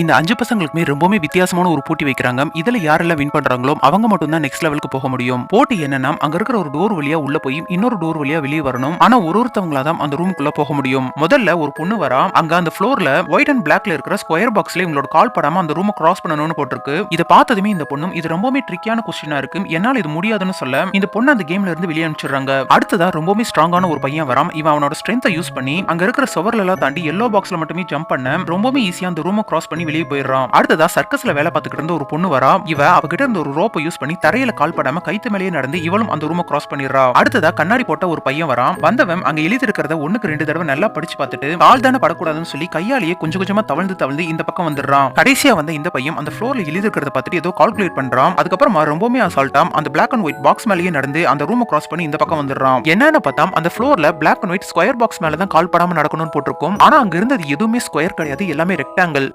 இந்த அஞ்சு பசங்களுக்குமே ரொம்பவுமே வித்தியாசமான ஒரு போட்டி வைக்கிறாங்க. இதுல யாரெல்லாம் வின் பண்றாங்களோ அவங்க மட்டும் தான் நெக்ஸ்ட் லெவலுக்கு போக முடியும். போட்டி என்னன்னா அங்க இருக்கிற ஒரு டோர் வழியா உள்ள போய் இன்னொரு டோர் வழியா வெளியே வரணும். ஆனா ஒரு ஒருத்தவங்களா தான் அந்த ரூமுக்குள்ள போக முடியும். முதல்ல ஒரு பொண்ணு வரா அங்க அந்த ஃப்ளோர்ல ஒயிட் அண்ட் பிளாக்ல இருக்கிற ஸ்கொயர் பாக்ஸ்ல இவங்களோட கால் படாம அந்த ரூமை கிராஸ் பண்ணணும்னு போட்டிருக்கு. இதை பார்த்ததுமே இந்த பொண்ணும் இது ரொம்பவுமே ட்ரிக்கியான கொஸ்டினா இருக்கு. என்னால இது முடியாதுன்னு சொல்ல இந்த பொண்ணு அந்த கேம்ல இருந்து வெளியே அனுப்பிச்சிடுறாங்க. அடுத்ததா ரொம்பவுமே ஸ்ட்ராங்கான ஒரு பையன் வரான். இவன் அவனோட ஸ்ட்ரென்த்தை யூஸ் பண்ணி அங்க இருக்கிற சுவர்ல எல்லாம் தாண்டி எல்லோ பாக்ஸ்ல மட்டுமே ஜம்ப் பண்ண ரொம்பவுமே ஈஸியா அந்த ரூமை கிராஸ் பண்ணி பண்ணி வெளியே போயிடுறான். அடுத்ததா சர்க்கஸ்ல வேலை பார்த்துக்கிட்டு இருந்த ஒரு பொண்ணு வரா. இவ அவகிட்ட இருந்த ஒரு ரோப்பை யூஸ் பண்ணி தரையில கால் படாம கைத்து மேலேயே நடந்து இவளும் அந்த ரூமை கிராஸ் பண்ணிடுறா. அடுத்ததா கண்ணாடி போட்ட ஒரு பையன் வரான். வந்தவன் அங்க எழுதி இருக்கிறத ஒண்ணுக்கு ரெண்டு தடவை நல்லா படிச்சு பார்த்துட்டு கால் தானே படக்கூடாதுன்னு சொல்லி கையாலேயே கொஞ்சம் கொஞ்சமா தவழ்ந்து தவழ்ந்து இந்த பக்கம் வந்துடுறான். கடைசியா வந்த இந்த பையன் அந்த ஃப்ளோர்ல எழுதி இருக்கிறத பார்த்துட்டு ஏதோ கால்குலேட் பண்றான். அதுக்கப்புறமா ரொம்பவுமே அசால்ட்டாம் அந்த பிளாக் அண்ட் ஒயிட் பாக்ஸ் மேலேயே நடந்து அந்த ரூமை கிராஸ் பண்ணி இந்த பக்கம் வந்துடுறான். என்னன்னு பார்த்தா அந்த ஃப்ளோர்ல black and white square box மேல தான் கால் படாம நடக்கணும்னு போட்டிருக்கும். ஆனா அங்க இருந்தது எதுவுமே ஸ்கொயர் கிடையாது எல்லாமே ரெக்டாங்கிள்